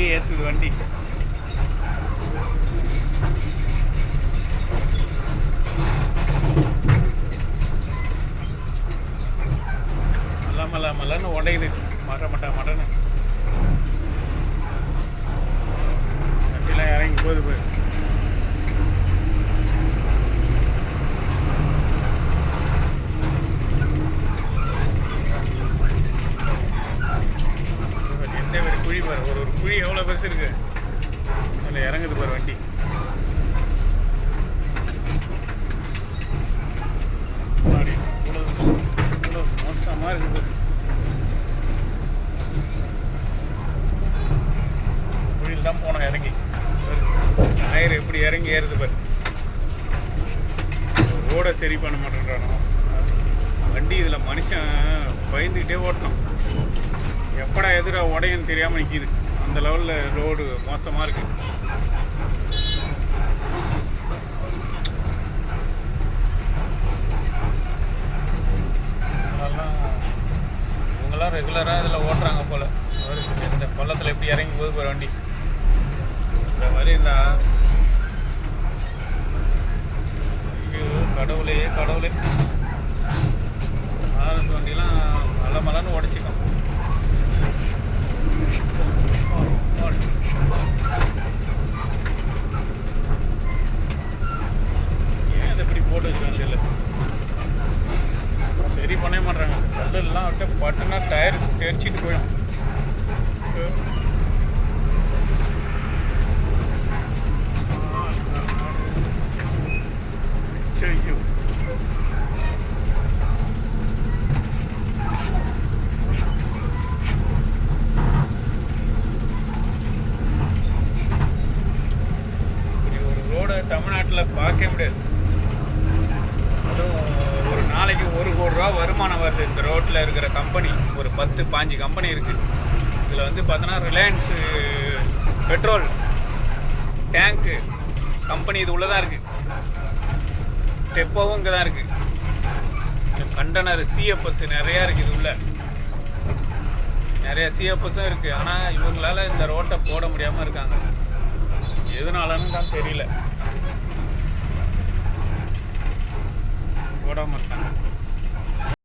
அங்கேயே ஏற்றுது வண்டி. மல்ல மல்ல மல்லன்னு உடையுது. மட்ட மட்ட மட்டன்னு பெருசு இருக்கு. நல்லா இறங்குது பாரு வண்டி. மோசமாக இருக்குது குழியில் தான் போனோம் இறங்கி. டயர் எப்படி இறங்கி ஏறுது பாரு. ரோடை சரி பண்ண மாட்டேன்றானோ. வண்டி இதில் மனுஷன் பயந்துக்கிட்டே ஓட்டணும். எப்படா எதிராக உடையன்னு தெரியாமல் நிற்கிது இந்த லெவலில் ரோடு மோசமாக இருக்கு. அதெல்லாம் இவங்கெல்லாம் ரெகுலராக இதில் ஓட்டுறாங்க போல். இந்த பள்ளத்தில் எப்படி இறங்கி போது போகிற வண்டி. இந்த மாதிரி இந்த கடவுளே கடவுளே. மாட்றாங்க கல்லெல்லாம் விட்டு பட்டுனா டயர் தெரிச்சிட்டு போயிடும். ஐயோ. இப்படி ஒரு ரோடை தமிழ்நாட்டில் பார்க்கவே முடியாது. அதுவும் ஒரு நாளைக்கு ஒரு கோடி ரூபா வருமானம் வருது. இந்த ரோட்டில் இருக்கிற கம்பெனி ஒரு பத்து பாஞ்சு கம்பெனி இருக்குது இதில் வந்து பார்த்தோன்னா ரிலையன்ஸு பெட்ரோல் டேங்க்கு கம்பெனி இது உள்ளே தான் இருக்குது டெப்போவும் இங்கே தான் இருக்குது கண்டனர் சிஎஃப்எஸ் நிறையா இருக்குது இது உள்ள நிறைய சிஎஃப்எஸும் இருக்குது ஆனால் இவங்களால இந்த ரோட்டை போட முடியாமல் இருக்காங்க. எதனாலன்னு தான் தெரியல. போடாமல் இருக்காங்க